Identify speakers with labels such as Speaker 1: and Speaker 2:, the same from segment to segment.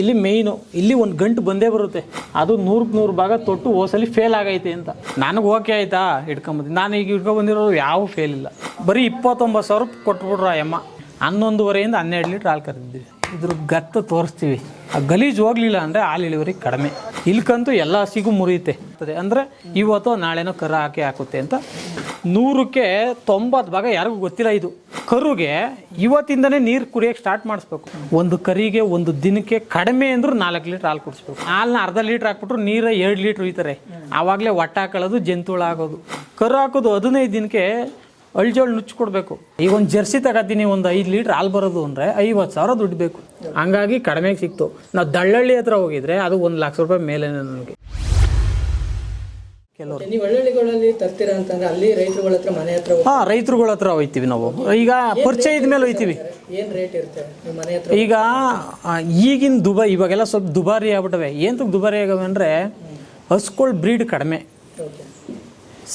Speaker 1: ಇಲ್ಲಿ ಮೇಯ್ನು ಇಲ್ಲಿ ಒಂದು ಗಂಟು ಬಂದೇ ಬರುತ್ತೆ. ಅದು ನೂರಕ್ಕೆ ನೂರು ಭಾಗ ತೊಟ್ಟು ಓಸಲಿ ಫೇಲ್ ಆಗೈತೆ ಅಂತ. ನನಗೆ ಓಕೆ ಆಯ್ತಾ? ಇಟ್ಕೊಂಬಂದು ನಾನು ಈಗ ಇಟ್ಕೊಂಬಂದಿರೋರು ಯಾವ ಫೇಲ್ ಇಲ್ಲ. ಬರೀ ಇಪ್ಪತ್ತೊಂಬತ್ತು ಸಾವಿರ ಕೊಟ್ಬಿಟ್ರು ಅಮ್ಮ ಹನ್ನೊಂದುವರೆಯಿಂದ ಹನ್ನೆರಡು ಲೀಟ್ರ್ ಹಾಲು ಕರೆದಿದ್ದೀವಿ. ಇದ್ರ ಗತ್ತು ತೋರಿಸ್ತೀವಿ. ಆ ಗಲೀಜು ಹೋಗ್ಲಿಲ್ಲ ಅಂದರೆ ಹಾಲು ಇಳುವರಿ ಕಡಿಮೆ. ಇಲ್ಕಂತೂ ಎಲ್ಲ ಹಸಿಗೂ ಮುರಿಯುತ್ತೆ. ಅಂದರೆ ಇವತ್ತು ನಾಳೆನೋ ಕರ ಹಾಕಿ ಹಾಕುತ್ತೆ ಅಂತ ನೂರಕ್ಕೆ ತೊಂಬತ್ತು ಭಾಗ ಯಾರಿಗೂ ಗೊತ್ತಿಲ್ಲ ಇದು. ಕರುಗೆ ಇವತ್ತಿಂದನೇ ನೀರು ಕುಡಿಯೋಕೆ ಸ್ಟಾರ್ಟ್ ಮಾಡಿಸ್ಬೇಕು. ಒಂದು ಕರಿಗೆ ಒಂದು ದಿನಕ್ಕೆ ಕಡಿಮೆ ಅಂದ್ರೆ ನಾಲ್ಕು ಲೀಟ್ರ್ ಹಾಲು ಕುಡಿಸ್ಬೇಕು. ಹಾಲನ್ನ ಅರ್ಧ ಲೀಟ್ರ್ ಹಾಕ್ಬಿಟ್ರು ನೀರ ಎರಡು ಲೀಟ್ರ್ ಉಯ್ತಾರೆ. ಆವಾಗಲೇ ಒಟ್ಟ ಹಾಕೊಳ್ಳೋದು, ಜಂತುಳ ಆಗೋದು. ಕರು ಹಾಕೋದು ಹದಿನೈದು ದಿನಕ್ಕೆ ಅಳ್ಜೋಳು ಕೊಡಬೇಕು ಈಗ ಒಂದು ಜರ್ಸಿ ತಗೋತೀನಿ ಒಂದು ಐದು ಲೀಟ್ರ್ ಹಾಲು ಬರೋದು ಅಂದರೆ ಐವತ್ತು ಸಾವಿರ ದುಡ್ಡು ಬೇಕು. ಹಂಗಾಗಿ ಕಡಿಮೆಗೆ ಸಿಕ್ತು. ನಾವು ದಳ್ಳಳ್ಳಿ ಹತ್ರ ಹೋಗಿದ್ರೆ ಅದು ಒಂದು ಲಕ್ಷ ರೂಪಾಯಿ ಮೇಲೆ ನನಗೆ. ಕೆಲವರು.
Speaker 2: ನೀವು ಹಳ್ಳಿಗಳಲ್ಲಿ ತರ್ತೀರಾ ಅಂತಂದ್ರೆ ಅಲ್ಲಿ ರೈತರುಗಳ ಹತ್ರ ಮನೆ ಹತ್ರ
Speaker 1: ಹಾಂ ರೈತರುಗಳ ಹತ್ರ ಹೋಯ್ತೀವಿ ನಾವು. ಈಗ ಪರಿಚಯ ಮೇಲೆ ಹೋಯ್ತೀವಿ.
Speaker 2: ಏನು ರೇಟ್ ಇರುತ್ತೆ ನಿಮ್ಮ ಮನೆ ಹತ್ರ
Speaker 1: ಈಗ ಈಗಿನ ದುಬಾರಿ ಇವಾಗೆಲ್ಲ ಸ್ವಲ್ಪ ದುಬಾರಿ ಆಗ್ಬಿಟ್ಟವೆ. ಏನ್ ದುಬಾರಿ ಆಗವೆ ಅಂದರೆ ಹಸ್ಕೊಳ್ ಬ್ರೀಡ್ ಕಡಿಮೆ.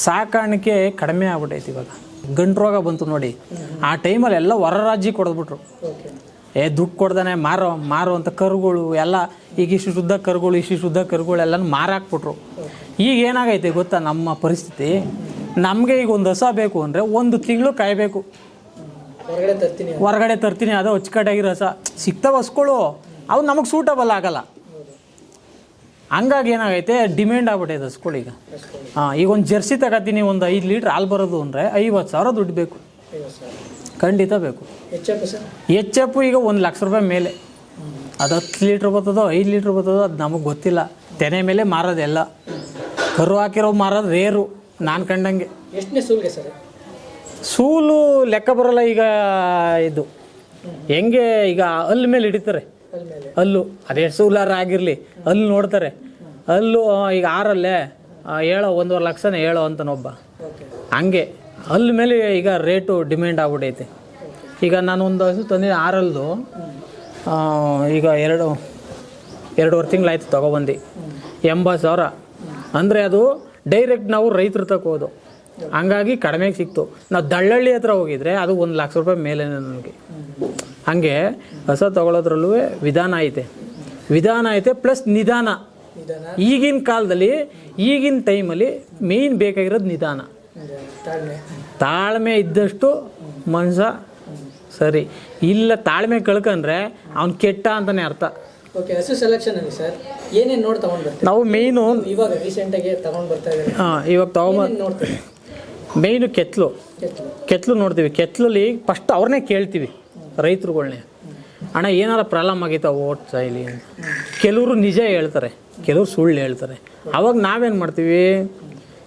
Speaker 1: ಸಾಕಾಣಿಕೆ ಕಡಿಮೆ ಆಗ್ಬಿಟ್ಟೈತಿ ಇವಾಗ. ಗಂಟು ರೋಗ ಬಂತು ನೋಡಿ. ಆ ಟೈಮಲ್ಲಿ ಎಲ್ಲ ಹೊರ ರಾಜ್ಯಕ್ಕೆ
Speaker 2: ಕೊಡದ್ಬಿಟ್ರು
Speaker 1: ಏ ದುಡ್ಡು ಕೊಡ್ದಾನೆ ಮಾರೋ ಮಾರೋ ಅಂತ ಕರುಗಳು ಎಲ್ಲ ಈಗ ಇಷ್ಟು ಶುದ್ಧ ಕರುಗಳು ಇಷ್ಟು ಶುದ್ಧ ಕರುಗಳು ಎಲ್ಲ ಮಾರಾಕ್ಬಿಟ್ರು. ಈಗ ಏನಾಗೈತೆ ಗೊತ್ತಾ ನಮ್ಮ ಪರಿಸ್ಥಿತಿ? ನಮಗೆ ಈಗ ಒಂದು ಹಸ ಬೇಕು ಅಂದರೆ ಒಂದು ತಿಂಗಳು ಕಾಯಬೇಕು.
Speaker 2: ಹೊರಗಡೆ ತರ್ತೀನಿ
Speaker 1: ಹೊರಗಡೆ ತರ್ತೀನಿ ಅದು ಅಚ್ಚುಕಟ್ಟಾಗಿರೋ ರಸ ಸಿಗ್ತಾವ ಹಸ್ಗಳು ಅವು ನಮಗೆ ಸೂಟಬಲ್ ಆಗಲ್ಲ. ಹಂಗಾಗಿ ಏನಾಗೈತೆ ಡಿಮ್ಯಾಂಡ್ ಆಗ್ಬಿಟ್ಟೈತೆ ಸ್ಕೂಲ್ ಈಗ. ಹಾಂ ಈಗ ಒಂದು ಜರ್ಸಿ ತಗೋತೀನಿ ಒಂದು ಐದು ಲೀಟ್ರ್ ಹಾಲು ಬರೋದು ಅಂದರೆ ಐವತ್ತು ಸಾವಿರ ದುಡ್ಡು ಬೇಕು. ಖಂಡಿತ ಬೇಕು. ಎಚ್ ಎಫ್ ಈಗ ಒಂದು ಲಕ್ಷ ರೂಪಾಯಿ ಮೇಲೆ. ಅದು ಹತ್ತು ಲೀಟ್ರ್ ಬರ್ತದೋ ಐದು ಲೀಟ್ರ್ ಬರ್ತದೋ ಅದು ನಮಗೆ ಗೊತ್ತಿಲ್ಲ. ತೆನೆ ಮೇಲೆ ಮಾರೋದೆಲ್ಲ ಕರು ಹಾಕಿರೋ ಮಾರೋದು ರೇರು ನಾನು ಕಂಡಂಗೆ.
Speaker 2: ಎಷ್ಟನೇ ಸೂಲ್ಗೆ ಸರ್?
Speaker 1: ಸೂಲು ಲೆಕ್ಕ ಬರೋಲ್ಲ ಈಗ ಇದು. ಹೆಂಗೆ ಈಗ ಹಲ್ಲು ಮೇಲೆ ಹಿಡಿತಾರೆ.
Speaker 2: ಅಲ್ಲಿ ಮೇಲೆ.
Speaker 1: ಹಲ್ಲು ಅದೇ ಸೂಲಾರ ಆಗಿರಲಿ ಅಲ್ಲಿ ನೋಡ್ತಾರೆ. ಅಲ್ಲೂ ಈಗ ಆರಲ್ಲೇ ಹೇಳೋ ಒಂದೂವರೆ ಲಕ್ಷನೇ ಹೇಳೋ ಅಂತನೊಬ್ಬ ಹಂಗೆ ಅಲ್ಲಿ ಮೇಲೆ ಈಗ ರೇಟು ಡಿಮ್ಯಾಂಡ್ ಆಗ್ಬಿಟ್ಟೈತೆ ಈಗ ನಾನು ಒಂದು ಹಸು ತಂದೆ ಆರಲ್ದು. ಈಗ ಎರಡು ಎರಡೂವರೆ ತಿಂಗಳಾಯ್ತು ತೊಗೊಬಂದು. ಎಂಬತ್ತು ಸಾವಿರ. ಅಂದರೆ ಅದು ಡೈರೆಕ್ಟ್ ನಾವು ರೈತರು ತಗೋದು ಹಂಗಾಗಿ ಕಡಿಮೆಗೆ ಸಿಕ್ತು. ನಾವು ದಳ್ಳಳ್ಳಿ ಹತ್ರ ಹೋಗಿದ್ರೆ ಅದು ಒಂದು ಲಕ್ಷ ರೂಪಾಯಿ ಮೇಲೆ ನನಗೆ ಹಾಗೆ ಹೊಸ ತಗೊಳ್ಳೋದ್ರಲ್ಲೂ ವಿಧಾನ ಐತೆ. ವಿಧಾನ ಐತೆ ಪ್ಲಸ್ ನಿಧಾನ. ಈಗಿನ ಕಾಲದಲ್ಲಿ ಈಗಿನ ಟೈಮಲ್ಲಿ ಮೇಯ್ನ್ ಬೇಕಾಗಿರೋದು ನಿಧಾನ.
Speaker 2: ತಾಳ್ಮೆ.
Speaker 1: ಇದ್ದಷ್ಟು ಮನುಷ್ಯ ಸರಿ. ಇಲ್ಲ ತಾಳ್ಮೆ ಕಳ್ಕೊಂಡ್ರೆ ಅವ್ನು ಕೆಟ್ಟ ಅಂತಲೇ ಅರ್ಥ.
Speaker 2: ಓಕೆ ಹಸು ಸೆಲೆಕ್ಷನ್ ಅಲ್ಲಿ ಸರ್ ಏನೇನು ನೋಡಿ ತಗೊಂಡ್ ಬರ್ತೀವಿ
Speaker 1: ನಾವು ಮೇಯ್ನು
Speaker 2: ಇವಾಗ ರೀಸೆಂಟಾಗಿ ತಗೊಂಡ್ ಬರ್ತಾ ಇದ್ದಾರೆ.
Speaker 1: ಇವಾಗ
Speaker 2: ನೋಡ್ತೀವಿ
Speaker 1: ಮೇಯ್ನು ಕೆತ್ತಲು
Speaker 2: ಕೆತ್ತಲು
Speaker 1: ಕೆತ್ತಲು ನೋಡ್ತೀವಿ. ಕೆತ್ತಲಲ್ಲಿ ಫಸ್ಟ್ ಅವ್ರನ್ನೇ ಕೇಳ್ತೀವಿ. ರೈತರುಗಳ್ನೇ. ಅಣ್ಣ, ಏನಾರ ಪ್ರಾಬ್ಲಮ್ ಆಗೈತೆ ಓಟ್ ಸಾಯ್ಲಿ ಅಂತ. ಕೆಲವರು ನಿಜ ಹೇಳ್ತಾರೆ, ಕೆಲವರು ಸುಳ್ಳು ಹೇಳ್ತಾರೆ. ಅವಾಗ ನಾವೇನು ಮಾಡ್ತೀವಿ?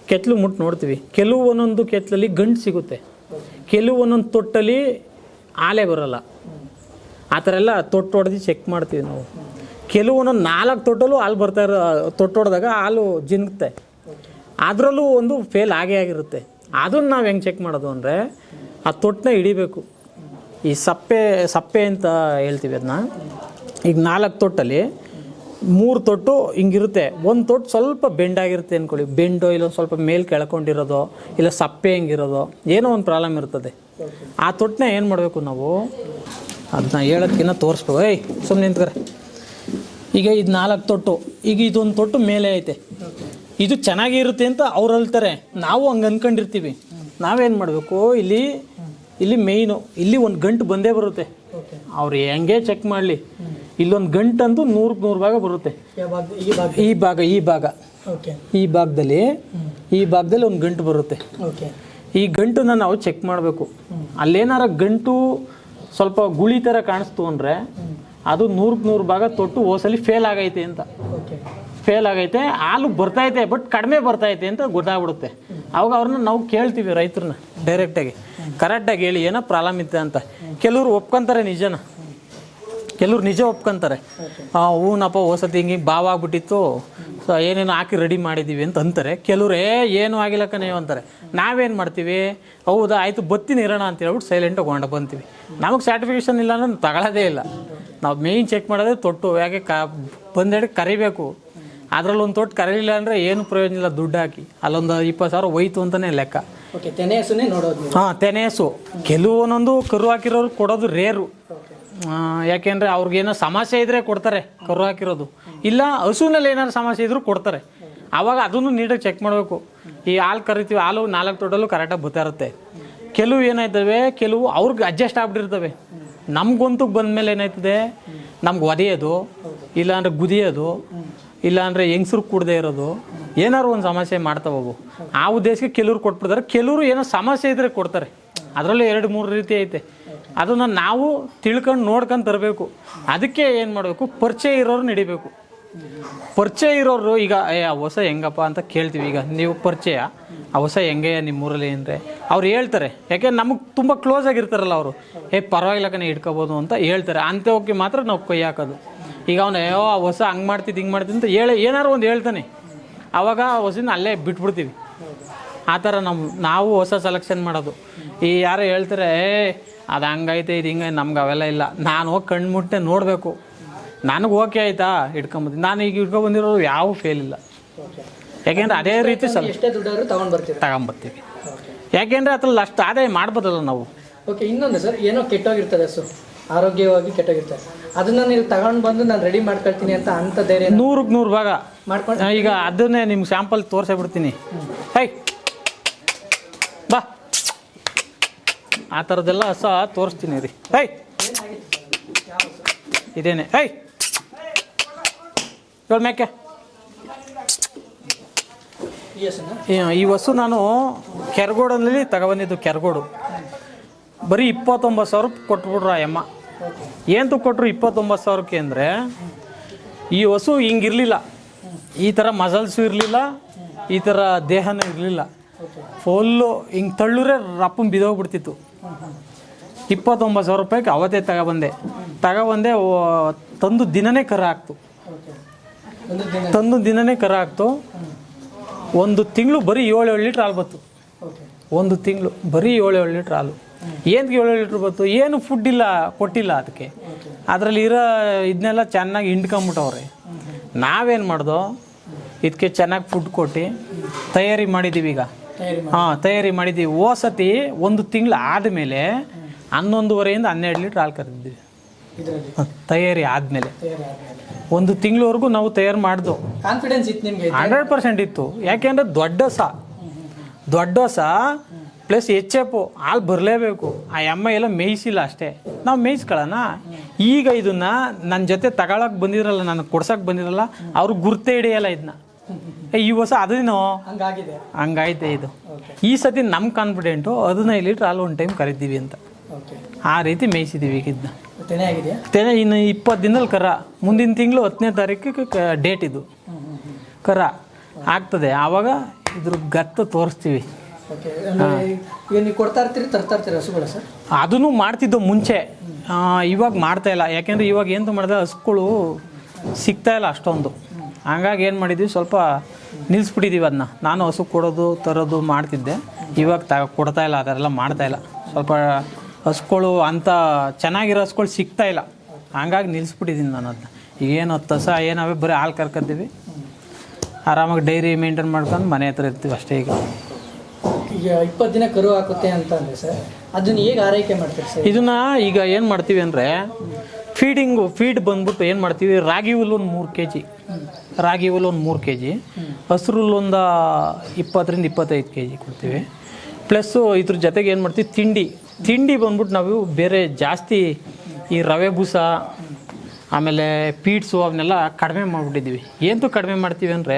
Speaker 1: ಕೆತ್ತಲು ಮುಟ್ಟು ನೋಡ್ತೀವಿ. ಕೆಲವು ಒಂದೊಂದು ಕೆತ್ತಲಲ್ಲಿ ಗಂಟು ಸಿಗುತ್ತೆ. ಕೆಲವು ಒಂದೊಂದು ತೊಟ್ಟಲ್ಲಿ ಆಲೆ ಬರೋಲ್ಲ. ಆ ಥರ ಎಲ್ಲ ತೊಟ್ಟು ಚೆಕ್ ಮಾಡ್ತೀವಿ ನಾವು. ಕೆಲವು ಒಂದೊಂದು ನಾಲ್ಕು ತೊಟ್ಟಲು ಹಾಲು ಬರ್ತಾ ಇರೋ ತೊಟ್ಟು ಹೊಡೆದಾಗ ಹಾಲು ಜಿನ್ಗುತ್ತೆ. ಅದರಲ್ಲೂ ಒಂದು ಫೇಲ್ ಆಗೇ ಆಗಿರುತ್ತೆ. ಅದನ್ನು ನಾವು ಹೆಂಗೆ ಚೆಕ್ ಮಾಡೋದು ಅಂದರೆ, ಆ ತೊಟ್ಟನ್ನ ಹಿಡಿಬೇಕು. ಈ ಸಪ್ಪೆ ಸಪ್ಪೆ ಅಂತ ಹೇಳ್ತೀವಿ ಅದನ್ನ ಈಗ ನಾಲ್ಕು ತೊಟ್ಟಲ್ಲಿ ಮೂರು ತೊಟ್ಟು ಹಿಂಗಿರುತ್ತೆ. ಒಂದು ತೊಟ್ಟು ಸ್ವಲ್ಪ ಬೆಂಡಾಗಿರುತ್ತೆ ಅಂದ್ಕೊಳ್ಳಿ ಬೆಂಡೋ ಇಲ್ಲ ಸ್ವಲ್ಪ ಮೇಲೆ ಕೆಳ್ಕೊಂಡಿರೋದೋ, ಇಲ್ಲ ಸಪ್ಪೆ ಹೆಂಗಿರೋದೋ, ಏನೋ ಒಂದು ಪ್ರಾಬ್ಲಮ್ ಇರ್ತದೆ. ಆ ತೊಟ್ಟನ್ನ ಏನು ಮಾಡಬೇಕು ನಾವು? ಅದನ್ನ ಹೇಳೋದ್ಕಿನ್ನ ತೋರಿಸ್ಬೇಕು. ಏಯ್ ಸುಮ್ಮನೆ ನಿಂತ್ಕರೆ ಈಗ ಇದು ನಾಲ್ಕು ತೊಟ್ಟು. ಈಗ ಇದೊಂದು ತೊಟ್ಟು ಮೇಲೆ ಐತೆ. ಇದು ಚೆನ್ನಾಗಿರುತ್ತೆ ಅಂತ ಅವ್ರು ಹೇಳ್ತಾರೆ. ನಾವು ಹಂಗೆ ಅಂದ್ಕೊಂಡಿರ್ತೀವಿ ನಾವೇನು ಮಾಡಬೇಕು? ಇಲ್ಲಿ ಇಲ್ಲಿ ಮೇಯ್ನು ಇಲ್ಲಿ ಒಂದು ಗಂಟು ಬಂದೇ ಬರುತ್ತೆ. ಅವ್ರು ಹೆಂಗೆ ಚೆಕ್ ಮಾಡಲಿ? ಇಲ್ಲೊಂದು ಗಂಟಂತೂ ನೂರಕ್ಕೆ ನೂರು ಭಾಗ ಬರುತ್ತೆ.
Speaker 2: ಈ ಭಾಗ?
Speaker 1: ಈ ಭಾಗ ಈ ಭಾಗ.
Speaker 2: ಓಕೆ
Speaker 1: ಈ ಭಾಗದಲ್ಲಿ ಈ ಭಾಗದಲ್ಲಿ ಒಂದು ಗಂಟು ಬರುತ್ತೆ. ಈ ಗಂಟನ್ನು ನಾವು ಚೆಕ್ ಮಾಡಬೇಕು. ಅಲ್ಲೇನಾರ ಗಂಟು ಸ್ವಲ್ಪ ಗುಳಿ ಥರ ಕಾಣಿಸ್ತು ಅಂದರೆ ಅದು ನೂರಕ್ಕೆ ನೂರು ಭಾಗ ತೊಟ್ಟು ಓಸಲಿ ಫೇಲ್ ಆಗೈತೆ ಅಂತ. ಫೇಲ್ ಆಗೈತೆ ಹಾಲು ಬರ್ತಾಯಿದೆ ಬಟ್ ಕಡಿಮೆ ಬರ್ತಾಯಿದೆ ಅಂತ ಗೊತ್ತಾಗ್ಬಿಡುತ್ತೆ. ಅವಾಗ ಅವ್ರನ್ನ ನಾವು ಕೇಳ್ತೀವಿ ರೈತರನ್ನ ಡೈರೆಕ್ಟಾಗಿ ಕರೆಕ್ಟಾಗಿ ಹೇಳಿ, ಏನೋ ಪ್ರಾಬ್ಲಮ್ ಇತ್ತು ಅಂತ. ಕೆಲವರು ಒಪ್ಕೊಂತಾರೆ ನಿಜನ. ಕೆಲವ್ರು ನಿಜ ಒಪ್ಕೊಂತಾರೆ. ಹೂನಪ್ಪ ಹೊಸತಿ ಹಿಂಗೆ ಬಾವ ಆಗ್ಬಿಟ್ಟಿತ್ತು. ಸೊ ಏನೇನು ಹಾಕಿ ರೆಡಿ ಮಾಡಿದ್ದೀವಿ ಅಂತ ಅಂತಾರೆ. ಕೆಲವ್ರು, ಏ, ಏನೂ ಆಗಿಲ್ಲ ಕಣೆ, ಅಂತಾರೆ. ನಾವೇನು ಮಾಡ್ತೀವಿ? ಹೌದಾ, ಆಯಿತು ಬತ್ತೀನಿ ಇರೋಣ ಅಂತ ಹೇಳ್ಬಿಟ್ಟು ಸೈಲೆಂಟ್ ಹೊಂಡ ಬಂತೀವಿ ನಮಗೆ ಸರ್ಟಿಫಿಕೇಷನ್ ಇಲ್ಲ ಅಂದ್ರೆ ತಗೊಳ್ಳೋದೇ ಇಲ್ಲ. ನಾವು ಮೇಯ್ನ್ ಚೆಕ್ ಮಾಡೋದೇ ತೊಟ್ಟು ಯಾಕೆ ಕ ಬಂದೇಳಿ ಕರಿಬೇಕು. ಅದರಲ್ಲೊಂದು ತೊಟ್ಟು ಕರೀಲಿಲ್ಲ ಅಂದರೆ ಏನು ಪ್ರಯೋಜನ ಇಲ್ಲ, ದುಡ್ಡು ಹಾಕಿ. ಅಲ್ಲೊಂದು ಇಪ್ಪತ್ತು ಸಾವಿರ ಹೋಯ್ತು ಅಂತಲೇ ಲೆಕ್ಕ.
Speaker 2: ಓಕೆ ತೆನೆ ಹಸುನೇ ನೋಡೋದು ನೀವು.
Speaker 1: ಹಾಂ ತೆನೆಸು ಕೆಲವೊಂದೊಂದು ಕರು ಹಾಕಿರೋರು ಕೊಡೋದು ರೇರು. ಯಾಕೆಂದ್ರೆ ಅವ್ರಿಗೇನೋ ಸಮಸ್ಯೆ ಇದ್ರೆ ಕೊಡ್ತಾರೆ ಕರು ಹಾಕಿರೋದು. ಇಲ್ಲ ಹಸುನಲ್ಲಿ ಏನಾದ್ರು ಸಮಸ್ಯೆ ಇದ್ರು ಕೊಡ್ತಾರೆ. ಆವಾಗ ಅದನ್ನು ನೀಟಾಗಿ ಚೆಕ್ ಮಾಡಬೇಕು. ಈ ಹಾಲು ಕರಿತೀವಿ ಹಾಲು ನಾಲ್ಕು ತೊಡಲು ಕರೆಕ್ಟಾಗಿ ಬರ್ತಾ ಇರುತ್ತೆ ಕೆಲವು ಏನಾಯ್ತವೆ ಕೆಲವು ಅವ್ರಿಗೆ ಅಡ್ಜಸ್ಟ್ ಆಗ್ಬಿಟ್ಟಿರ್ತವೆ. ನಮ್ಗೊಂತು ಬಂದಮೇಲೆ ಏನಾಯ್ತದೆ? ನಮ್ಗೆ ಒದೆಯೋದು ಇಲ್ಲಾಂದ್ರೆ ಗುದಿಯೋದು ಇಲ್ಲಾಂದ್ರೆ ಹೆಂಗಸ್ರು ಕೂಡದೇ ಇರೋದು. ಏನಾದ್ರು ಒಂದು ಸಮಸ್ಯೆ ಮಾಡ್ತಾವವು ಆ ಉದ್ದೇಶಕ್ಕೆ ಕೆಲವ್ರು ಕೊಟ್ಬಿಡ್ತಾರೆ. ಕೆಲವರು ಏನೋ ಸಮಸ್ಯೆ ಇದ್ರೆ ಕೊಡ್ತಾರೆ. ಅದರಲ್ಲೂ ಎರಡು, ಮೂರು ರೀತಿ ಐತೆ. ಅದನ್ನು ನಾವು ತಿಳ್ಕೊಂಡು ನೋಡ್ಕೊಂಡು ತರಬೇಕು. ಅದಕ್ಕೆ ಏನು ಮಾಡಬೇಕು? ಪರಿಚಯ ಇರೋರು ನಡಿಬೇಕು. ಪರಿಚಯ ಇರೋರು ಈಗ, ಏ, ಆ ಹೊಸ ಹೆಂಗಪ್ಪ? ಅಂತ ಕೇಳ್ತೀವಿ. ಈಗ ನೀವು ಪರಿಚಯ, ಆ ಹೊಸ ಹೆಂಗೆ ನಿಮ್ಮೂರಲ್ಲಿ ಅಂದರೆ ಅವ್ರು ಹೇಳ್ತಾರೆ. ಯಾಕೆ? ನಮಗೆ ತುಂಬ ಕ್ಲೋಸ್ ಆಗಿರ್ತಾರಲ್ಲ ಅವರು. ಏ, ಪರವಾಗಿಲ್ಲ ಕಣೆ, ಇಟ್ಕೋಬೋದು ಅಂತ ಹೇಳ್ತಾರೆ. ಅಂಥವಕ್ಕೆ ಮಾತ್ರ ನಾವು ಕೈ ಹಾಕೋದು ಈಗ ಅವನು, ಅಯ್ಯೋ, ಆ ಹೊಸ ಹಂಗೆ ಮಾಡ್ತಿದ್ದು ಹಿಂಗೆ ಮಾಡ್ತಿದ್ದು ಅಂತ ಹೇಳಿ ಏನಾರು ಒಂದು ಹೇಳ್ತಾನೆ. ಆವಾಗ ಹೊಸಿನ ಅಲ್ಲೇ ಬಿಟ್ಬಿಡ್ತೀವಿ. ಆ ಥರ ನಮ್ಮ ನಾವು ಹೊಸ ಸೆಲೆಕ್ಷನ್ ಮಾಡೋದು. ಈ ಯಾರು ಹೇಳ್ತಾರೆ ಏ ಅದು ಹಂಗೈತೆ ಇದು ಹಿಂಗೆ ನಮ್ಗೆ ಅವೆಲ್ಲ ಇಲ್ಲ. ನಾನು ಹೋಗಿ ಕಣ್ಣು ಮುಟ್ಟೆ ನೋಡಬೇಕು. ನನಗೆ ಓಕೆ ಆಯ್ತಾ? ಇಟ್ಕೊಂಬತ್ತೀನಿ ನಾನು ಈಗ ಇಟ್ಕೊಂಬಂದಿರೋದು ಯಾವ ಫೇಲ್ ಇಲ್ಲ. ಯಾಕೆಂದ್ರೆ ಅದೇ ರೀತಿ ಸಲ
Speaker 2: ಬರ್ತೀರಾ?
Speaker 1: ತಗೊಂಬರ್ತೀವಿ. ಯಾಕೆಂದ್ರೆ ಅದ್ರಲ್ಲಿ ಅಷ್ಟು ಆದಾಯ ಮಾಡ್ಬೋದಲ್ಲ ನಾವು.
Speaker 2: ಓಕೆ ಇನ್ನೊಂದು ಸರ್ ಏನೋ ಕೆಟ್ಟೋಗಿರ್ತದೆ ಹಸು ಆರೋಗ್ಯವಾಗಿ ಕೆಟ್ಟೋಗಿರ್ತಾರೆ ಅದನ್ನ ನೀವು ತಗೊಂಡು ಬಂದು ನಾನು ರೆಡಿ ಮಾಡ್ಕೊಳ್ತೀನಿ ಅಂತ ಅಂತ ಧೈರ್ಯ
Speaker 1: ನೂರಕ್ಕೆ ನೂರು ಭಾಗ.
Speaker 2: ಮಾಡ್ಕೊಂಡು
Speaker 1: ಈಗ ಅದನ್ನೇ ನಿಮ್ಗೆ ಸ್ಯಾಂಪಲ್ ತೋರಿಸೇ ಬಿಡ್ತೀನಿ. ಹೈ ಬಾ. ಆ ಥರದ್ದೆಲ್ಲ ಸಹ ತೋರಿಸ್ತೀನಿ ರೀ. ಹೈ ಇದೇನೆ. ಹೈ ಮ್ಯಾಕೆ
Speaker 2: ಈ
Speaker 1: ಹಸು ನಾನು ಕೆರಗೋಡಲ್ಲಿ ತಗೊಬಂದಿದ್ದು ಕೆರಗೋಡು. ಬರೀ ಇಪ್ಪತ್ತೊಂಬತ್ತು ಸಾವಿರ ಕೊಟ್ಬಿಟ್ರು ಆ ಅಮ್ಮ ಏನು ಕೊಟ್ಟರು ಇಪ್ಪತ್ತೊಂಬತ್ತು ಸಾವಿರಕ್ಕೆ ಅಂದರೆ ಈ ಹಸು ಹಿಂಗಿರಲಿಲ್ಲ. ಈ ಥರ ಮಸಲ್ಸು ಇರಲಿಲ್ಲ, ಈ ಥರ ದೇಹನೂ ಇರಲಿಲ್ಲ. ಫುಲ್ಲು ಹಿಂಗೆ ತಳ್ಳುರೆ ರಪ್ಪನ್ ಬಿದೋಗ್ಬಿಡ್ತಿತ್ತು. ಇಪ್ಪತ್ತೊಂಬತ್ತು ಸಾವಿರ ರೂಪಾಯಿಗೆ ಅವತ್ತೇ ತಗೊಬಂದೆ. ತಗೊಬಂದೆ ತಂದು ದಿನನೇ ಕರ ಹಾಕ್ತು. ತಂದು ದಿನನೇ ಕರ ಹಾಕ್ತು. ಒಂದು ತಿಂಗಳು ಬರೀ ಏಳು ಏಳು ಲೀಟ್ರ್ ಹಾಲು ಬತ್ತು ಒಂದು ತಿಂಗಳು ಬರೀ ಏಳು ಏಳು ಲೀಟ್ರ್ ಹಾಲು. ಏನಕ್ಕೆ ಏಳು ಲೀಟ್ರ್ ಬಂತು? ಏನು ಫುಡ್ ಇಲ್ಲ ಕೊಟ್ಟಿಲ್ಲ ಅದಕ್ಕೆ ಅದರಲ್ಲಿ ಇರೋ ಇದನ್ನೆಲ್ಲ ಚೆನ್ನಾಗಿ ಹಿಂಡ್ಕೊಂಬಿಟ್ಟವ್ರೆ. ನಾವೇನು ಮಾಡ್ದೋ ಇದಕ್ಕೆ ಚೆನ್ನಾಗಿ ಫುಡ್ ಕೊಟ್ಟು ತಯಾರಿ ಮಾಡಿದ್ದೀವಿ ಈಗ. ಹಾಂ ತಯಾರಿ ಮಾಡಿದ್ದೀವಿ ಓ ಸತಿ ಒಂದು ತಿಂಗಳು ಆದಮೇಲೆ ಹನ್ನೊಂದುವರೆಯಿಂದ ಹನ್ನೆರಡು ಲೀಟ್ರ್ ಹಾಲು ಕರೆದಿದ್ದೀವಿ. ತಯಾರಿ ಆದಮೇಲೆ. ಒಂದು ತಿಂಗಳವರೆಗೂ ನಾವು ತಯಾರು ಮಾಡ್ದು.
Speaker 2: ಕಾನ್ಫಿಡೆನ್ಸ್ ಇತ್ತು ನಿಮಗೆ?
Speaker 1: ಹಂಡ್ರೆಡ್ ಪರ್ಸೆಂಟ್ ಇತ್ತು. ಯಾಕೆಂದ್ರೆ ದೊಡ್ಡ ಸಾ. ದೊಡ್ಡ ಸ ಪ್ಲಸ್ ಎಚ್ ಎಫ್ ಹಾಲು ಬರಲೇಬೇಕು. ಆ ಎಮ್ಮ ಎಲ್ಲ ಮೇಯಿಸಿಲ್ಲ ಅಷ್ಟೇ. ನಾವು ಮೇಯಿಸ್ಕೊಳ್ಳೋಣ ಈಗ ಇದನ್ನ ನನ್ನ ಜೊತೆ ತಗೊಳಕ್ ಬಂದಿರಲ್ಲ ನನಗೆ ಕೊಡ್ಸಕ್ಕೆ ಬಂದಿರಲ್ಲ ಅವ್ರು ಗುರ್ತೇ ಹಿಡಿಯಲ್ಲ ಇದನ್ನ ಈ ಹೊಸ ಅದೇನೋ
Speaker 2: ಹಂಗಾಗಿದೆ.
Speaker 1: ಹಂಗೈತೆ ಇದು. ಈ ಸತಿ ನಮ್ಮ ಕಾನ್ಫಿಡೆಂಟು ಹದಿನೈದು ಲೀಟ್ರ್ ಆಲ್ ಒಂದು ಟೈಮ್ ಕರಿತೀವಿ ಅಂತ. ಆ ರೀತಿ ಮೇಯಿಸಿದ್ದೀವಿ ಈಗ ಇದನ್ನ ತೆನೆ ಇನ್ನು ಇಪ್ಪತ್ತು ದಿನದಲ್ಲಿ ಕರ. ಮುಂದಿನ ತಿಂಗಳು ಹತ್ತನೇ ತಾರೀಕಿಗೆ ಡೇಟ್ ಇದು. ಕರ. ಆಗ್ತದೆ. ಆವಾಗ ಇದ್ರ ಗತ್ತ ತೋರಿಸ್ತೀವಿ.
Speaker 2: ಈಗ ನೀವು ಕೊಡ್ತಾ ಇರ್ತೀರಿ ತರ್ತಾ ಇರ್ತೀರಿ ಹಸುಗಳು ಸರ್?
Speaker 1: ಅದನ್ನು ಮಾಡ್ತಿದ್ದು ಮುಂಚೆ. ಇವಾಗ ಮಾಡ್ತಾ ಇಲ್ಲ. ಯಾಕೆಂದ್ರೆ ಇವಾಗ ಏನು ಮಾಡಿದೆ ಹಸುಗಳು ಸಿಗ್ತಾ ಇಲ್ಲ ಅಷ್ಟೊಂದು. ಹಂಗಾಗಿ ಏನು ಮಾಡಿದ್ವಿ ಸ್ವಲ್ಪ ನಿಲ್ಲಿಸ್ಬಿಟ್ಟಿದ್ದೀವಿ ಅದನ್ನ ನಾನು ಹಸು ಕೊಡೋದು ತರೋದು ಮಾಡ್ತಿದ್ದೆ. ಇವಾಗ ತ ಕೊಡ್ತಾ ಇಲ್ಲ ಅದೆಲ್ಲ ಮಾಡ್ತಾ ಇಲ್ಲ. ಸ್ವಲ್ಪ ಹಸುಗಳು ಅಂಥ ಚೆನ್ನಾಗಿರೋ ಹಸುಗಳು ಸಿಗ್ತಾ ಇಲ್ಲ. ಹಂಗಾಗಿ ನಿಲ್ಲಿಸ್ಬಿಟ್ಟಿದ್ದೀನಿ ನಾನು ಅದನ್ನ ಈಗೇನು ಹತ್ತು ಹಸ ಏನಾವೆ ಬರೀ ಹಾಲು ಕರ್ಕೊತೀವಿ. ಆರಾಮಾಗಿ ಡೈರಿ ಮೇಂಟೈನ್ ಮಾಡ್ಕೊಂಡು ಮನೆ ಹತ್ರ ಇರ್ತೀವಿ ಅಷ್ಟೇ ಈಗ.
Speaker 2: ಈಗ ಇಪ್ಪತ್ತು ದಿನ ಕರು ಹಾಕುತ್ತೆ ಅಂತ ಅಂದ್ರೆ ಸರ್, ಅದನ್ನ ಹೇಗೆ ಆರೈಕೆ ಮಾಡ್ತೀರಿ ಸರ್?
Speaker 1: ಇದನ್ನ ಈಗ ಏನು ಮಾಡ್ತೀವಿ ಅಂದರೆ ಫೀಡಿಂಗು ಫೀಡ್ ಬಂದ್ಬಿಟ್ಟು ಏನು ಮಾಡ್ತೀವಿ, ರಾಗಿ ಹುಲ್ಲು ಒಂದು ಮೂರು ಕೆ ಜಿ ರಾಗಿ ಹುಲ್ಲು ಒಂದು ಮೂರು ಕೆ ಜಿ ಹಸ್ರು ಹುಲ್ಲು ಒಂದು ಇಪ್ಪತ್ತರಿಂದ ಇಪ್ಪತ್ತೈದು ಕೆ ಜಿ ಕೊಡ್ತೀವಿ. ಪ್ಲಸ್ಸು ಇದ್ರ ಜೊತೆಗೆ ಏನು ಮಾಡ್ತೀವಿ, ತಿಂಡಿ. ತಿಂಡಿ ಬಂದ್ಬಿಟ್ಟು ನಾವು ಬೇರೆ ಜಾಸ್ತಿ ಈ ರವೆ ಬೂಸ, ಆಮೇಲೆ ಪೀಡ್ಸು ಅವನ್ನೆಲ್ಲ ಕಡಿಮೆ ಮಾಡಿಬಿಟ್ಟಿದ್ದೀವಿ. ಏನಂತೂ ಕಡಿಮೆ ಮಾಡ್ತೀವಿ ಅಂದರೆ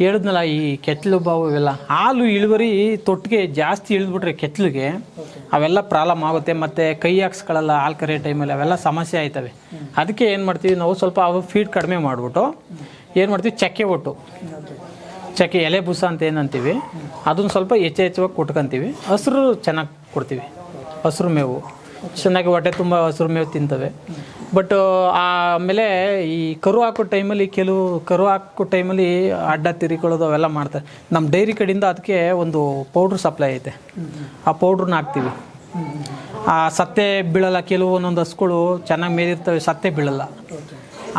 Speaker 1: ಹೇಳಿದ್ನಲ್ಲ ಈ ಕೆತ್ತಲು ಬಾವು ಇವೆಲ್ಲ. ಹಾಲು ಇಳುವರಿ ತೊಟ್ಟಿಗೆ ಜಾಸ್ತಿ ಇಳಿದ್ಬಿಟ್ರೆ ಕೆತ್ತಲಿಗೆ ಅವೆಲ್ಲ ಪ್ರಾಬ್ಲಮ್ ಆಗುತ್ತೆ. ಮತ್ತು ಕೈ ಹಾಕ್ಸ್ಕೊಳ್ಳಲ್ಲ ಹಾಲು ಕರೆಯೋ ಟೈಮಲ್ಲಿ ಅವೆಲ್ಲ ಸಮಸ್ಯೆ ಆಯ್ತವೆ. ಅದಕ್ಕೆ ಏನು ಮಾಡ್ತೀವಿ, ನಾವು ಸ್ವಲ್ಪ ಅವು ಫೀಡ್ ಕಡಿಮೆ ಮಾಡಿಬಿಟ್ಟು ಏನು ಮಾಡ್ತೀವಿ, ಚಕ್ಕೆ ಒಟ್ಟು. ಚಕ್ಕೆ ಎಲೆ ಬುಸ ಅಂತ ಏನಂತೀವಿ, ಅದನ್ನು ಸ್ವಲ್ಪ ಹೆಚ್ಚು ಹೆಚ್ಚವಾಗಿ ಕೊಟ್ಕೊಂತೀವಿ. ಹಸ್ರು ಚೆನ್ನಾಗಿ ಕೊಡ್ತೀವಿ. ಹಸ್ರು ಮೇವು. ಚೆನ್ನಾಗಿ ಹೊಟ್ಟೆ ತುಂಬ ಹಸ್ರು ಮೇವು ತಿಂತವೆ. ಬಟ್ ಆಮೇಲೆ ಈ ಕರು ಹಾಕೋ ಟೈಮಲ್ಲಿ ಕೆಲವು ಕರು ಹಾಕೋ ಟೈಮಲ್ಲಿ ಅಡ್ಡ ತಿರಿಕೊಳ್ಳೋದು ಅವೆಲ್ಲ ಮಾಡ್ತಾರೆ. ನಮ್ಮ ಡೈರಿ ಕಡೆಯಿಂದ ಅದಕ್ಕೆ ಒಂದು ಪೌಡ್ರ್ ಸಪ್ಲೈ ಐತೆ. ಆ ಪೌಡ್ರನ್ನ ಹಾಕ್ತೀವಿ. ಆ ಸತ್ತೆ ಬೀಳಲ್ಲ ಕೆಲವು ಒಂದೊಂದು ಹಸುಗಳು ಚೆನ್ನಾಗಿ ಮೇದಿರ್ತವೆ ಸತ್ತೆ ಬೀಳಲ್ಲ.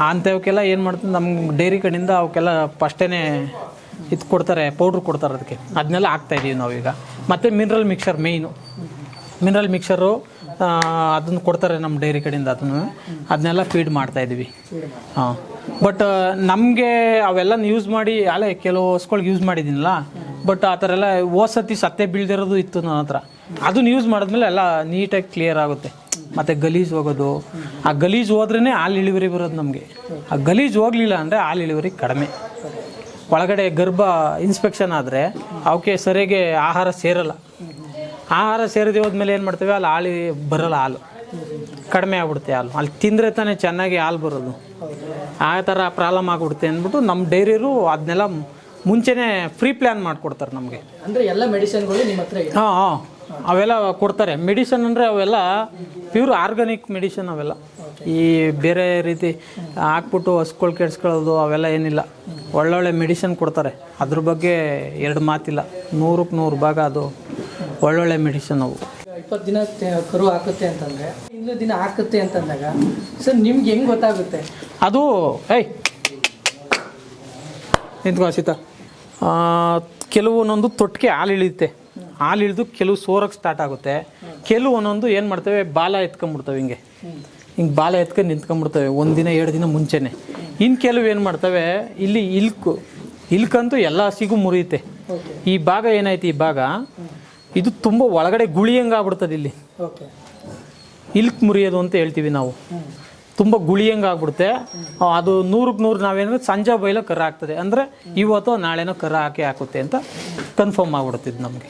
Speaker 1: ಅಂಥವಕ್ಕೆಲ್ಲ ಏನು ಮಾಡ್ತೀವಿ ನಮ್ಮ ಡೈರಿ ಕಡೆಯಿಂದ ಅವಕ್ಕೆಲ್ಲ ಫಸ್ಟೇ ಇದು ಕೊಡ್ತಾರೆ ಪೌಡ್ರ್ ಕೊಡ್ತಾರೆ ಅದಕ್ಕೆ. ಅದನ್ನೆಲ್ಲ ಹಾಕ್ತಾಯಿದ್ದೀವಿ ನಾವೀಗ. ಮತ್ತು ಮಿನರಲ್ ಮಿಕ್ಸರ್ ಮೇಯ್ನು ಮಿನರಲ್ ಮಿಕ್ಸರು ಅದನ್ನು ಕೊಡ್ತಾರೆ ನಮ್ಮ ಡೈರಿ ಕಡೆಯಿಂದ ಅದನ್ನು. ಅದನ್ನೆಲ್ಲ ಫೀಡ್ ಮಾಡ್ತಾ ಇದ್ದೀವಿ. ಹಾಂ. ಬಟ್ ನಮಗೆ ಅವೆಲ್ಲ ಯೂಸ್ ಮಾಡಿ, ಅಲ್ಲೇ ಕೆಲವು ಹೊಸ್ಗಳಿಗೆ ಯೂಸ್ ಮಾಡಿದ್ದೀನಲ್ಲ ಬಟ್ ಆ ಥರ ಎಲ್ಲ ಓಸತಿ ಸತ್ತೆ ಬೀಳ್ದಿರೋದು ಇತ್ತು ನನ್ನ ಹತ್ರ. ಅದನ್ನ ಯೂಸ್ ಮಾಡಿದ್ಮೇಲೆ ಎಲ್ಲ ನೀಟಾಗಿ ಕ್ಲಿಯರ್ ಆಗುತ್ತೆ. ಮತ್ತು ಗಲೀಜು ಹೋಗೋದು. ಆ ಗಲೀಜು ಹೋದ್ರೇ ಹಾಲು ಇಳಿವರಿ ಬರೋದು ನಮಗೆ. ಆ ಗಲೀಜು ಹೋಗಲಿಲ್ಲ ಅಂದರೆ ಹಾಲು ಇಳಿವರಿ ಕಡಿಮೆ. ಒಳಗಡೆ ಗರ್ಭ ಇನ್ಸ್ಪೆಕ್ಷನ್ ಆದರೆ, ಅವಕ್ಕೆ ಸರಿಯಾಗಿ ಆಹಾರ ಸೇರಲ್ಲ. ಆಹಾರ ಸೇರಿದೆ ಹೋದ್ಮೇಲೆ ಏನು ಮಾಡ್ತೇವೆ? ಅಲ್ಲಿ ಹಾಳಿ ಬರಲ್ಲ ಹಾಲು. ಕಡಿಮೆ ಆಗ್ಬಿಡುತ್ತೆ ಹಾಲು. ಅಲ್ಲಿ ತಿಂದರೆ ತಾನೇ ಚೆನ್ನಾಗಿ ಹಾಲು ಬರೋದು. ಆ ಥರ ಪ್ರಾಬ್ಲಮ್ ಆಗ್ಬಿಡುತ್ತೆ ಅಂದ್ಬಿಟ್ಟು ನಮ್ಮ ಡೈರಿಯರು ಅದನ್ನೆಲ್ಲ ಮುಂಚೆನೇ ಫ್ರೀ ಪ್ಲ್ಯಾನ್ ಮಾಡಿಕೊಡ್ತಾರೆ ನಮಗೆ.
Speaker 2: ಅಂದರೆ ಎಲ್ಲ ಮೆಡಿಸಿನ್ಗಳು ನಿಮ್ಮ ಹತ್ರ
Speaker 1: ಹಾಂ ಹಾಂ. ಅವೆಲ್ಲ ಕೊಡ್ತಾರೆ. ಮೆಡಿಸನ್ ಅಂದರೆ ಅವೆಲ್ಲ ಪ್ಯೂರ್ ಆರ್ಗಾನಿಕ್ ಮೆಡಿಸನ್ ಅವೆಲ್ಲ. ಈ ಬೇರೆ ರೀತಿ ಹಾಕ್ಬಿಟ್ಟು ಹಸ್ಕೊಳ್ ಕೆಡ್ಸ್ಕೊಳ್ಳೋದು ಅವೆಲ್ಲ ಏನಿಲ್ಲ. ಒಳ್ಳೊಳ್ಳೆ ಮೆಡಿಸನ್ ಕೊಡ್ತಾರೆ. ಅದ್ರ ಬಗ್ಗೆ ಎರಡು ಮಾತಿಲ್ಲ. ನೂರಕ್ಕೆ ನೂರು ಭಾಗ ಅದು ಒಳ್ಳೊಳ್ಳೆ ಮೆಡಿಸಿನ್ ಅವು.
Speaker 2: ಇಪ್ಪತ್ತು ದಿನ ಕರು ಹಾಕುತ್ತೆ ಅಂತಂದ್ರೆ ಇನ್ನೂ ದಿನ ಹಾಕುತ್ತೆ ಅಂತಂದಾಗ ಸರ್ ನಿಮ್ಗೆ ಹೆಂಗ್ ಗೊತ್ತಾಗುತ್ತೆ?
Speaker 1: ಅದು ಏಯ್! ನಿಂತ್ಕೊ ಸೀತಾ ಆ, ಕೆಲವು ಒಂದೊಂದು ತೊಟ್ಟಿಗೆ ಹಾಲು ಇಳಿಯುತ್ತೆ. ಹಾಲು ಇಳಿದು ಕೆಲವು ಸೋರಕ್ಕೆ ಸ್ಟಾರ್ಟ್ ಆಗುತ್ತೆ. ಕೆಲವು ಒಂದೊಂದು ಏನು ಮಾಡ್ತೇವೆ ಬಾಲ ಎತ್ಕೊಂಡ್ಬಿಡ್ತವೆ ಹಿಂಗೆ. ಹಿಂಗೆ ಬಾಲ ಎತ್ಕೊಂಡು ನಿಂತ್ಕೊಂಡ್ಬಿಡ್ತವೆ ಒಂದು ದಿನ ಎರಡು ದಿನ ಮುಂಚೆನೆ. ಇನ್ನು ಕೆಲವು ಏನು ಮಾಡ್ತವೆ ಇಲ್ಲಿ ಇಲ್ಕು ಇಲ್ಕಂತೂ ಎಲ್ಲ ಹಸಿಗೂ ಮುರಿಯುತ್ತೆ. ಈ ಭಾಗ ಏನಾಯ್ತು ಈ ಭಾಗ? ಇದು ತುಂಬ ಒಳಗಡೆ ಗುಳಿ ಹಂಗೆ ಆಗ್ಬಿಡ್ತದೆ ಇಲ್ಲಿ.
Speaker 2: ಓಕೆ.
Speaker 1: ಇಲ್ಕ್ ಮುರಿಯೋದು ಅಂತ ಹೇಳ್ತೀವಿ ನಾವು. ತುಂಬ ಗುಳಿಯಂಗೆ ಆಗ್ಬಿಡುತ್ತೆ ಅದು ನೂರಕ್ಕೆ ನೂರು ನಾವೇನಂದ್ರೆ ಸಂಜೆ ಬೈಲ ಕರ ಆಗ್ತದೆ. ಅಂದರೆ ಇವತ್ತು ನಾಳೆನೋ ಕರ ಹಾಕಿ ಹಾಕುತ್ತೆ ಅಂತ ಕನ್ಫರ್ಮ್ ಆಗ್ಬಿಡುತ್ತಿದ್ದು ನಮಗೆ.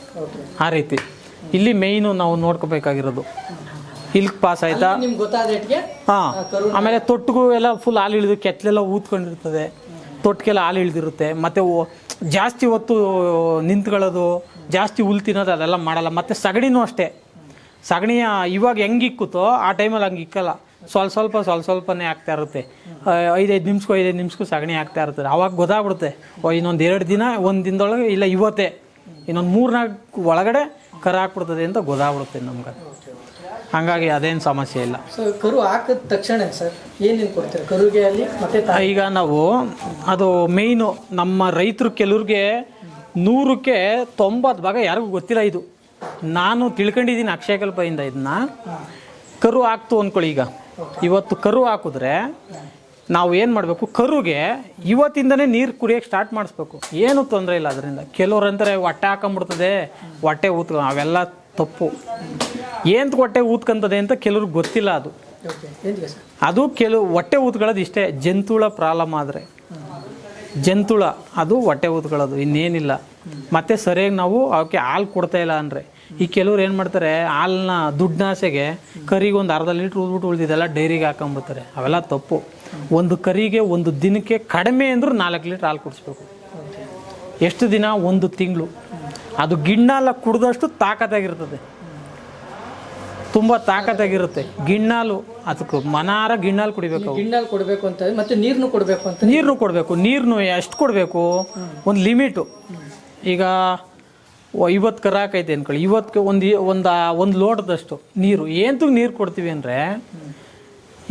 Speaker 1: ಆ ರೀತಿ. ಇಲ್ಲಿ ಮೇಯ್ನು ನಾವು ನೋಡ್ಕೋಬೇಕಾಗಿರೋದು. ಇಲ್ಕ್ ಪಾಸ್ ಆಯ್ತಾ? ಹಾಂ. ಆಮೇಲೆ ತೊಟ್ಟಿಗೂ ಎಲ್ಲ ಫುಲ್ ಹಾಲು ಇಳಿದು ಕೆತ್ತಲೆಲ್ಲ ಊದ್ಕೊಂಡಿರ್ತದೆ. ತೊಟ್ಟಿಗೆಲ್ಲ ಹಾಲು ಇಳಿದಿರುತ್ತೆ. ಮತ್ತು ಜಾಸ್ತಿ ಹೊತ್ತು ನಿಂತ್ಕೊಳ್ಳೋದು ಜಾಸ್ತಿ ಹುಲ್ ತಿನ್ನೋದು ಅದೆಲ್ಲ ಮಾಡಲ್ಲ. ಮತ್ತು ಸಗಣಿನೂ ಅಷ್ಟೇ. ಸಗಣಿಯ ಇವಾಗ ಹೆಂಗೆ ಇಕ್ಕುತ್ತೋ ಆ ಟೈಮಲ್ಲಿ ಹಂಗೆ ಇಕ್ಕಲ್ಲ. ಸ್ವಲ್ಪ ಸ್ವಲ್ಪ ಸ್ವಲ್ಪ ಸ್ವಲ್ಪನೇ ಆಗ್ತಾ ಇರುತ್ತೆ. ಐದೈದು ನಿಮಿಷಕ್ಕೂ ಐದೈದು ನಿಮಿಷಕ್ಕೂ ಸಗಣಿ ಆಗ್ತಾ ಇರ್ತದೆ ಅವಾಗ ಗೊತ್ತಾಗ್ಬಿಡುತ್ತೆ. ಓ ಇನ್ನೊಂದು ಎರಡು ದಿನ ಒಂದು ದಿನದೊಳಗೆ ಇಲ್ಲ ಇವತ್ತೇ. ಇನ್ನೊಂದು ಮೂರ್ನಾಲ್ಕು ಒಳಗಡೆ ಕರ ಹಾಕ್ಬಿಡ್ತದೆ ಅಂತ ಗೊತ್ತಾಗ್ಬಿಡುತ್ತೆ ನಮ್ಗೆ. ಹಾಗಾಗಿ ಅದೇನು ಸಮಸ್ಯೆ ಇಲ್ಲ.
Speaker 2: ಕರು ಹಾಕಿದ ತಕ್ಷಣ ಸರ್? ಏನೇನು ಕೊಡ್ತೀರಿ? ಕರುಗೆ ಅಲ್ಲಿ ಮತ್ತೆ
Speaker 1: ಈಗ ನಾವು ಅದು ಮೇಯ್ನು ನಮ್ಮ ರೈತರು ಕೆಲವ್ರಿಗೆ ನೂರಕ್ಕೆ ತೊಂಬತ್ತು ಭಾಗ ಯಾರಿಗೂ ಗೊತ್ತಿಲ್ಲ ಇದು. ನಾನು ತಿಳ್ಕೊಂಡಿದ್ದೀನಿ ಅಕ್ಷಯಕಲ್ಪದಿಂದ ಇದನ್ನ. ಕರು ಹಾಕ್ತು ಅಂದ್ಕೊಳ್ಳಿ ಈಗ. ಇವತ್ತು ಕರು ಹಾಕಿದ್ರೆ ನಾವು ಏನು ಮಾಡಬೇಕು? ಕರುಗೆ ಇವತ್ತಿಂದನೇ ನೀರು ಕುಡಿಯೋಕ್ಕೆ ಸ್ಟಾರ್ಟ್ ಮಾಡಿಸ್ಬೇಕು. ಏನು ತೊಂದರೆ ಇಲ್ಲ ಅದರಿಂದ. ಕೆಲವ್ರು ಅಂದರೆ ಹೊಟ್ಟೆ ಹಾಕೊಂಬಿಡ್ತದೆ ಹೊಟ್ಟೆ ಊತ್ಕ ಅವೆಲ್ಲ ತಪ್ಪು. ಏನು ಹೊಟ್ಟೆ ಊದ್ಕೊಂತದೆ ಅಂತ ಕೆಲವ್ರಿಗೆ ಗೊತ್ತಿಲ್ಲ ಅದು. ಅದು ಕೆಲವು ಹೊಟ್ಟೆ ಊತ್ಕೊಳ್ಳೋದು ಇಷ್ಟೇ. ಜಂತುಳ ಪ್ರಾಬ್ಲಮ್ ಆದರೆ. ಜಂತುಳ ಅದು ಹೊಟ್ಟೆ ಊದ್ಕೊಳ್ಳೋದು ಇನ್ನೇನಿಲ್ಲ. ಮತ್ತೆ ಸರಿಯಾಗಿ ನಾವು ಅವಕ್ಕೆ ಹಾಲು ಕೊಡ್ತಾ ಇಲ್ಲ ಅಂದರೆ ಈ ಕೆಲವ್ರು ಏನು ಮಾಡ್ತಾರೆ ಹಾಲನ್ನ ದುಡ್ಡಾಸೆಗೆ ಕರಿಗೆ ಒಂದು ಅರ್ಧ ಲೀಟ್ರ್ ಊದ್ಬಿಟ್ಟು ಉಳಿದಿದ್ದೆಲ್ಲ ಡೈರಿಗೆ ಹಾಕೊಂಡ್ಬಿಡ್ತಾರೆ ಅವೆಲ್ಲ ತಪ್ಪು. ಒಂದು ಕರಿಗೆ ಒಂದು ದಿನಕ್ಕೆ ಕಡಿಮೆ ಅಂದರೂ ನಾಲ್ಕು ಲೀಟ್ರ್ ಹಾಲು ಕುಡಿಸ್ಬೇಕು. ಎಷ್ಟು ದಿನ? ಒಂದು ತಿಂಗಳು. ಅದು ಗಿಣ್ಣಾಲ ಕುಡ್ದಷ್ಟು ತಾಕತ್ತಾಗಿರ್ತದೆ. ತುಂಬ ತಾಕತ್ತಾಗಿರುತ್ತೆ. ಗಿಣ್ಣಾಲು ಅದಕ್ಕೆ ಮನಾರ ಗಿಣ್ಣಾಲು ಕುಡಿಬೇಕು ಗಿಣ್ಣಾಲು
Speaker 2: ಗಿಣ್ಣಲ್ಲಿ ಕೊಡಬೇಕು ಅಂತ ಮತ್ತೆ ನೀರ್ನು ಕೊಡಬೇಕು ಅಂತ
Speaker 1: ನೀರನ್ನು ಕೊಡಬೇಕು ನೀರನ್ನು ಎಷ್ಟು ಕೊಡಬೇಕು? ಒಂದು ಲಿಮಿಟು. ಈಗ ಇವತ್ತು ಕರಾಕ್ ಐತೆ ಅನ್ಕೊಳ್ಳಿ. ಇವತ್ತು ಒಂದು ಒಂದು ಒಂದು ಲೋಟದಷ್ಟು ನೀರು. ಏಂತೂ ನೀರು ಕೊಡ್ತೀವಿ ಅಂದರೆ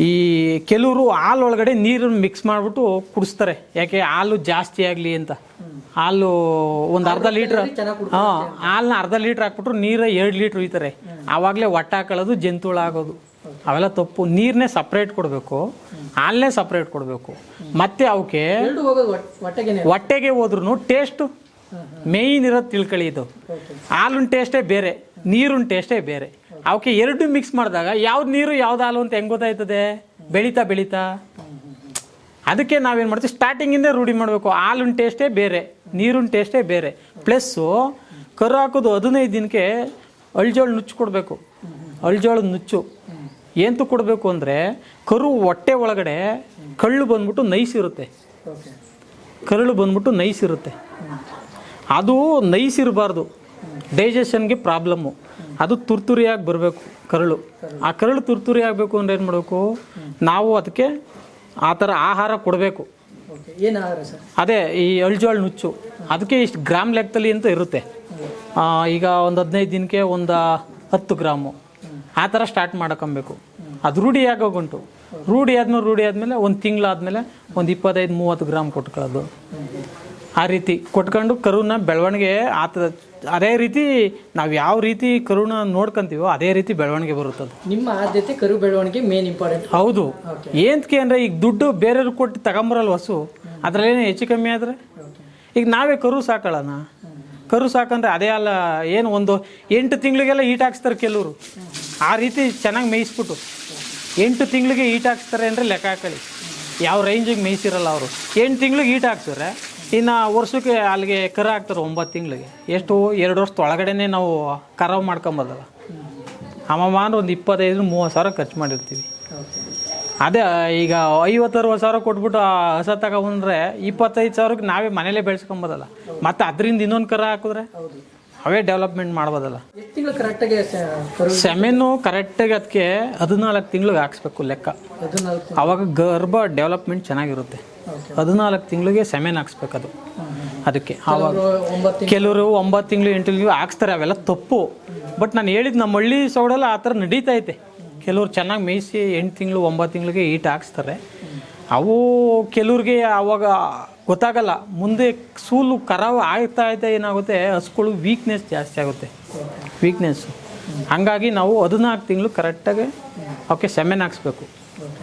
Speaker 1: ಈ ಕೆಲವರು ಹಾಲು ಒಳಗಡೆ ನೀರನ್ನು ಮಿಕ್ಸ್ ಮಾಡಿಬಿಟ್ಟು ಕುಡಿಸ್ತಾರೆ. ಯಾಕೆ ಹಾಲು ಜಾಸ್ತಿ ಆಗಲಿ ಅಂತ. ಹಾಲು ಒಂದು ಅರ್ಧ ಲೀಟ್ರ್ ಹಾಂ ಹಾಲನ್ನ ಅರ್ಧ ಲೀಟ್ರ್ ಹಾಕ್ಬಿಟ್ರು ನೀರು ಎರಡು ಲೀಟ್ರ್ ಒಯ್ತಾರೆ ಆವಾಗಲೇ ಹೊಟ್ಟೆ ಹಾಕೊಳ್ಳೋದು ಜಂತುಳ ಆಗೋದು. ಅವೆಲ್ಲ ತಪ್ಪು. ನೀರನ್ನೇ ಸಪ್ರೇಟ್ ಕೊಡಬೇಕು. ಹಾಲನ್ನೇ ಸಪ್ರೇಟ್ ಕೊಡಬೇಕು. ಮತ್ತೆ ಅವಕ್ಕೆ ಹೊಟ್ಟೆಗೆ ಹೋದ್ರೂ ಟೇಸ್ಟು ಮೇಯ್ನ್ ಇರೋದು ತಿಳ್ಕೊಳ್ಳಿ ಇದು. ಹಾಲಿನ ಟೇಸ್ಟೇ ಬೇರೆ ನೀರಿನ ಟೇಸ್ಟೇ ಬೇರೆ. ಅವಕ್ಕೆ ಎರಡು ಮಿಕ್ಸ್ ಮಾಡಿದಾಗ ಯಾವ್ದು ನೀರು ಯಾವ್ದು ಹಾಲು ಅಂತ ಹೆಂಗೆ ಗೊತ್ತಾಯ್ತದೆ? ಬೆಳೀತಾ ಬೆಳೀತಾ. ಅದಕ್ಕೆ ನಾವೇನು ಮಾಡ್ತೀವಿ? ಸ್ಟಾರ್ಟಿಂಗಿಂದ ರೂಢಿ ಮಾಡಬೇಕು. ಹಾಲಿನ ಟೇಸ್ಟೇ ಬೇರೆ ನೀರಿನ ಟೇಸ್ಟೇ ಬೇರೆ. ಪ್ಲಸ್ಸು ಕರು ಹಾಕೋದು ಹದಿನೈದು ದಿನಕ್ಕೆ ಅಳ್ಜೋಳು ನುಚ್ಚು ಕೊಡಬೇಕು. ಅಳ್ಜೋಳು ನುಚ್ಚು. ಏನಂತೂ ಕೊಡಬೇಕು ಅಂದರೆ ಕರು ಹೊಟ್ಟೆ ಒಳಗಡೆ ಕಳ್ಳು ಬಂದ್ಬಿಟ್ಟು
Speaker 2: ನೈಸಿರುತ್ತೆ
Speaker 1: ಕರಳು ಬಂದ್ಬಿಟ್ಟು ನೈಸಿರುತ್ತೆ ಅದು ನೈಸಿರಬಾರ್ದು ಡೈಜೆಷನ್ಗೆ ಪ್ರಾಬ್ಲಮ್ಮು. ಅದು ತುರ್ತುರಿಯಾಗಿ ಬರಬೇಕು ಕರಳು. ಆ ಕರಳು ತುರ್ತುರಿ ಆಗಬೇಕು ಅಂದರೆ ಏನು ಮಾಡಬೇಕು? ನಾವು ಅದಕ್ಕೆ ಆ ಥರ ಆಹಾರ ಕೊಡಬೇಕು.
Speaker 2: ಏನು ಆಹಾರ ಸರ್?
Speaker 1: ಅದೇ ಈ ಅಳ್ಜೋಳು ನುಚ್ಚು. ಅದಕ್ಕೆ ಇಷ್ಟು ಗ್ರಾಮ್ ಲೆಕ್ಕದಲ್ಲಿ ಅಂತ ಇರುತ್ತೆ. ಈಗ ಒಂದು ಹದಿನೈದು ದಿನಕ್ಕೆ ಒಂದು ಹತ್ತು ಗ್ರಾಮು. ಆ ಥರ ಸ್ಟಾರ್ಟ್ ಮಾಡ್ಕೊಬೇಕು. ಅದು ರೂಢಿ ಆಗೋಗುಂಟು. ರೂಢಿ ಆದ್ಮೇಲೆ ರೂಢಿ ಆದಮೇಲೆ ಒಂದು ತಿಂಗಳಾದಮೇಲೆ ಒಂದು ಇಪ್ಪತ್ತೈದು ಮೂವತ್ತು ಗ್ರಾಮ್ ಕೊಟ್ಕೊಳ್ಳೋದು ಆ ರೀತಿ ಕೊಟ್ಕೊಂಡು ಕರುನ ಬೆಳವಣಿಗೆ ಆತ ಅದೇ ರೀತಿ ನಾವು ಯಾವ ರೀತಿ ಕರುನ ನೋಡ್ಕೊಂತೀವೋ ಅದೇ ರೀತಿ ಬೆಳವಣಿಗೆ ಬರುತ್ತದೆ
Speaker 2: ನಿಮ್ಮ ಆದ್ಯತೆ ಕರು ಬೆಳವಣಿಗೆ ಮೇನ್ ಇಂಪಾರ್ಟೆಂಟ್
Speaker 1: ಹೌದು. ಏನಕ್ಕೆ ಅಂದರೆ ಈಗ ದುಡ್ಡು ಬೇರೆಯವ್ರಿಗೆ ಕೊಟ್ಟು ತಗೊಂಬರಲ್ಲ ಹಸು ಅದರಲ್ಲೇನು ಹೆಚ್ಚು ಕಮ್ಮಿ ಆದರೆ? ಈಗ ನಾವೇ ಕರು ಸಾಕೊಳ್ಳೋಣ ಕರು ಸಾಕಂದ್ರೆ ಅದೇ ಅಲ್ಲ, ಏನು ಒಂದು ಎಂಟು ತಿಂಗಳಿಗೆಲ್ಲ ಈಟ್ ಹಾಕ್ಸ್ತಾರೆ ಕೆಲವರು. ಆ ರೀತಿ ಚೆನ್ನಾಗಿ ಮೇಯಿಸ್ಬಿಟ್ಟು ಎಂಟು ತಿಂಗಳಿಗೆ ಈಟ್ ಹಾಕ್ಸ್ತಾರೆ ಅಂದರೆ ಲೆಕ್ಕ ಹಾಕಲಿ. ಯಾವ ರೇಂಜಿಗೆ ಮೇಯಿಸಿರಲ್ಲ ಅವರು. ಎಂಟು ತಿಂಗಳಿಗೆ ಈಟ್ ಹಾಕ್ಸಿದ್ರೆ ಇನ್ನು ವರ್ಷಕ್ಕೆ ಅಲ್ಲಿಗೆ ಕರ ಹಾಕ್ತಾರೆ ಒಂಬತ್ತು ತಿಂಗಳಿಗೆ. ಎಷ್ಟು ಎರಡು ವರ್ಷದ ಒಳಗಡೆನೆ ನಾವು ಕರಾವು ಮಾಡ್ಕೊಂಬೋದಲ್ಲ ಅಮಮಾನ ಒಂದು ಇಪ್ಪತ್ತೈದು, ಮೂವತ್ತು ಸಾವಿರ ಖರ್ಚು ಮಾಡಿರ್ತೀವಿ. ಅದೇ ಈಗ ಐವತ್ತು ಅರವತ್ತು ಸಾವಿರ ಕೊಟ್ಬಿಟ್ಟು ಹೊಸ ತಗೊಂಡ್ರೆ ಇಪ್ಪತ್ತೈದು ಸಾವಿರಕ್ಕೆ ನಾವೇ ಮನೇಲೇ ಬೆಳೆಸ್ಕೊಂಬೋದಲ್ಲ. ಮತ್ತೆ ಅದರಿಂದ ಇನ್ನೊಂದು ಕರ ಹಾಕಿದ್ರೆ? ಅವೇ ಡೆವಲಪ್ಮೆಂಟ್ ಮಾಡ್ಬೋದಲ್ಲ. ಸೆಮೆನು ಕರೆಕ್ಟಾಗಿ ಅದಕ್ಕೆ ಹದಿನಾಲ್ಕು ತಿಂಗಳಿಗೆ ಹಾಕ್ಸ್ಬೇಕು ಲೆಕ್ಕ. ಅವಾಗ ಗರ್ಭ ಡೆವಲಪ್ಮೆಂಟ್ ಚೆನ್ನಾಗಿರುತ್ತೆ. ಹದಿನಾಲ್ಕು ತಿಂಗಳಿಗೆ ಸೆಮೆನ್ ಹಾಕ್ಸ್ಬೇಕು ಅದು. ಅದಕ್ಕೆ
Speaker 2: ಅವಾಗ
Speaker 1: ಕೆಲವರು ಒಂಬತ್ತು ತಿಂಗಳು ಎಂಟು ತಿಂಗಳು ಹಾಕ್ಸ್ತಾರೆ ಅವೆಲ್ಲ ತಪ್ಪು. ಬಟ್ ನಾನು ಹೇಳಿದ್ದು ನಮ್ಮ ಹಳ್ಳಿ ಸೊಗಡೆಲ್ಲ ಆ ಥರ ನಡೀತೈತೆ ಕೆಲವ್ರು ಚೆನ್ನಾಗಿ ಮೇಯಿಸಿ ಎಂಟು ತಿಂಗಳು, ಒಂಬತ್ತು ತಿಂಗಳಿಗೆ ಈಟ್ ಹಾಕ್ಸ್ತಾರೆ. ಅವು ಕೆಲವ್ರಿಗೆ ಆವಾಗ ಗೊತ್ತಾಗಲ್ಲ. ಮುಂದೆ ಸೂಲು ಕರಾವು ಆಗ್ತಾ ಇದ್ದ ಏನಾಗುತ್ತೆ ಹಸುಗಳು ವೀಕ್ನೆಸ್ ಜಾಸ್ತಿ ಆಗುತ್ತೆ. ವೀಕ್ನೆಸ್ಸು ಹಾಗಾಗಿ ನಾವು ಹದಿನಾಲ್ಕು ತಿಂಗಳು ಕರೆಕ್ಟಾಗಿ ಅವಕ್ಕೆ ಸೆಮೆನ್ ಹಾಕ್ಸ್ಬೇಕು.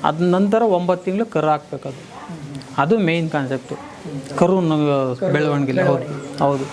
Speaker 1: ಅದ ನಂತರ ಒಂಬತ್ತು ತಿಂಗಳು ಕರು ಹಾಕ್ಬೇಕು ಅದು ಅದು ಮೇಯ್ನ್ ಕಾನ್ಸೆಪ್ಟು ಕರು ಬೆಳವಣಿಗೆ ಹೌದು. ಹೌದು.